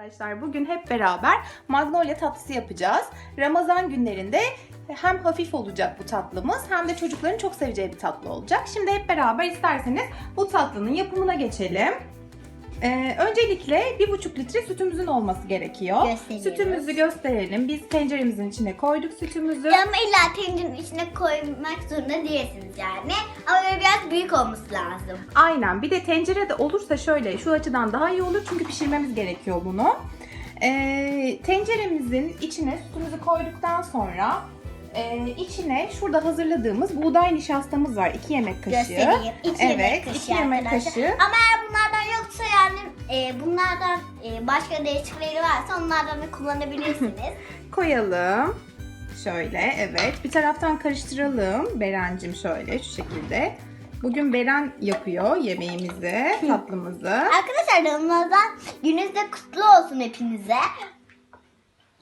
Arkadaşlar bugün hep beraber magnolia tatlısı yapacağız. Ramazan günlerinde hem hafif olacak bu tatlımız hem de çocukların çok seveceği bir tatlı olacak. Şimdi hep beraber isterseniz bu tatlının yapımına geçelim. Ee, öncelikle bir buçuk litre sütümüzün olması gerekiyor. Sütümüzü gösterelim. Biz tenceremizin içine koyduk sütümüzü. Ama illa tencerenin içine koymak zorunda değilsiniz yani. Ama böyle biraz büyük olması lazım. Aynen. Bir de tencerede olursa şöyle şu açıdan daha iyi olur çünkü pişirmemiz gerekiyor bunu. Ee, tenceremizin içine sütümüzü koyduktan sonra e, içine şurada hazırladığımız buğday nişastamız var. 2 yemek kaşığı. Göstereyim. İki evet, yemek kaşığı 2 yemek kaşığı. Ama eğer bunlardan yani e, bunlardan e, başka değişikleri varsa onlardan da kullanabilirsiniz. Koyalım. Şöyle evet. Bir taraftan karıştıralım. Berencim şöyle şu şekilde. Bugün Beren yapıyor yemeğimizi, tatlımızı. Arkadaşlar Ramazan gününüz de kutlu olsun hepinize.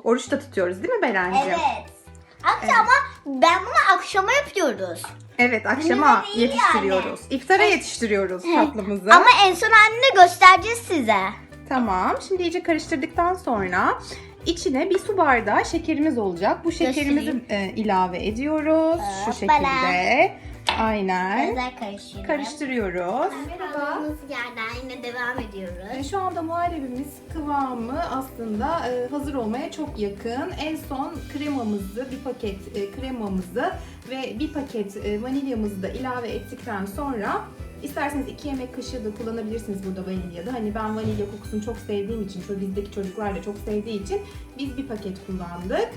Oruç da tutuyoruz değil mi Berencim? Evet. Akşama ben bunu akşama yapıyoruz. Evet akşama yetiştiriyoruz. İftara yetiştiriyoruz tatlımızı. Ama en son anne göstereceğiz size. Tamam. Şimdi iyice karıştırdıktan sonra içine bir su bardağı şekerimiz olacak. Bu şekerimizi e, ilave ediyoruz. Şu Hoppala. şekilde. Aynen. Güzel karıştırıyorum. Karıştırıyoruz. Kaldığımız yerden yine devam ediyoruz. E, Şu anda muhallebimiz kıvamı aslında e, hazır olmaya çok yakın. En son kremamızı, bir paket e, kremamızı ve bir paket e, vanilyamızı da ilave ettikten sonra isterseniz iki yemek kaşığı da kullanabilirsiniz burada vanilyada. Hani ben vanilya kokusunu çok sevdiğim için, bizdeki çocuklar da çok sevdiği için biz bir paket kullandık.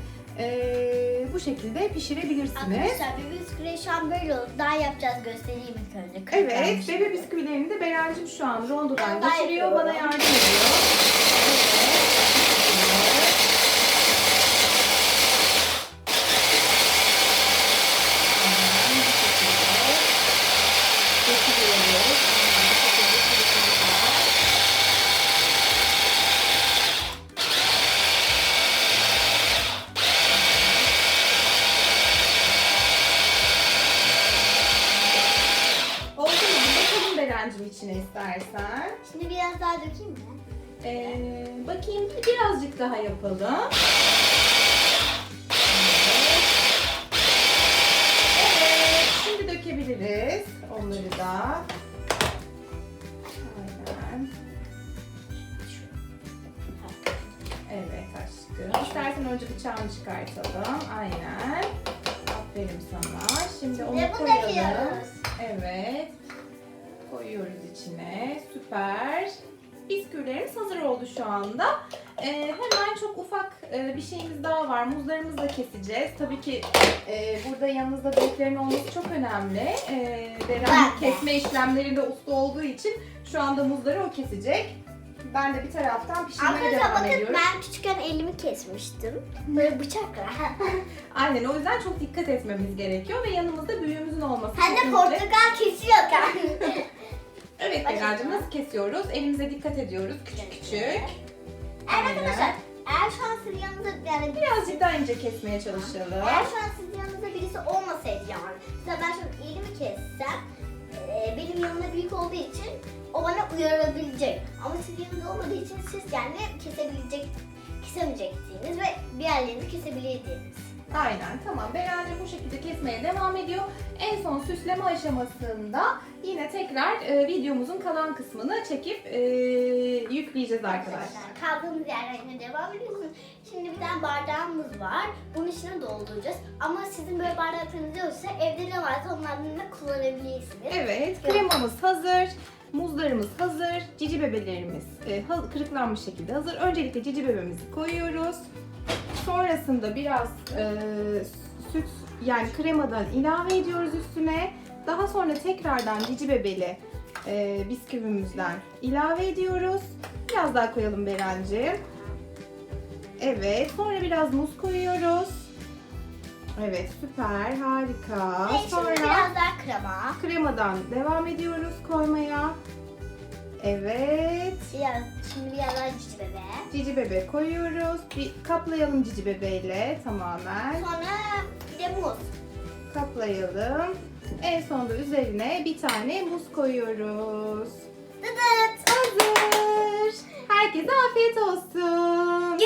E, bu şekilde pişirebilirsiniz. Arkadaşlar bebek bisküvi şu an böyle oldu. Daha yapacağız göstereyim ilk önce. Evet, bebe bisküvilerini de Berencim şu an rondodan Ben geçiriyor, yapıyorum. bana yardım ediyor. Evet. Berencim içine istersen. Şimdi biraz daha dökeyim mi? Ee, bakayım birazcık daha yapalım. Evet, şimdi dökebiliriz onları da. Aynen. Evet aşkım. İstersen önce bıçağını çıkartalım. Aynen. Aferin sana. Şimdi onu koyalım. Evet. Koyuyoruz içine. Süper. Bisküvilerimiz hazır oldu şu anda. Ee, hemen çok ufak e, bir şeyimiz daha var. Muzlarımızı da keseceğiz. Tabii ki e, burada yanınızda büyüklerin olması çok önemli. Ee, Beren kesme işlemlerinde usta olduğu için şu anda muzları o kesecek. Ben de bir taraftan pişirmeye Arkadaşlar devam bakın ediyorum. ben küçükken elimi kesmiştim. Böyle bıçakla. Aynen o yüzden çok dikkat etmemiz gerekiyor ve yanımızda büyüğümüzün olması Sen de kesinlikle- portakal kesiyorken. Evet Bakın. Beren'cim nasıl kesiyoruz? Elimize dikkat ediyoruz küçük küçük. Evet arkadaşlar eğer şu an sizin yanınızda yani Birazcık daha ince kesmeye çalışalım. Eğer şu an sizin yanınızda birisi olmasaydı yani. Mesela ben şu elimi kessem e, benim yanımda büyük olduğu için o bana uyarabilecek. Ama sizin yanınızda olmadığı için siz yani kesebilecek, kesemeyeceksiniz ve bir yerlerini kesebilirdiniz. Aynen tamam. Beren'cim bu şekilde kesmeye devam ediyor. En son süsleme aşamasında yine tekrar e, videomuzun kalan kısmını çekip e, yükleyeceğiz arkadaşlar. Kaldığımız yerden devam ediyoruz. Şimdi bir tane bardağımız var. Bunun içine dolduracağız. Ama sizin böyle bardaklarınız yoksa evde ne varsa onlardan da kullanabilirsiniz. Evet kremamız hazır. Muzlarımız hazır. Cici bebelerimiz e, kırıklanmış şekilde hazır. Öncelikle cici bebemizi koyuyoruz. Sonrasında biraz e, süt yani kremadan ilave ediyoruz üstüne. Daha sonra tekrardan cici bebeli e, bisküvimizden ilave ediyoruz. Biraz daha koyalım Berencim. Evet. Sonra biraz muz koyuyoruz. Evet süper harika. Ve şimdi Sonra biraz daha krema. kremadan devam ediyoruz koymaya. Evet. Şimdi biraz daha cici bebe. Cici bebe koyuyoruz. Bir kaplayalım cici bebeyle tamamen. Sonra bir de muz. Kaplayalım. En sonunda üzerine bir tane muz koyuyoruz. Dıdıt. Hazır. Herkese afiyet olsun.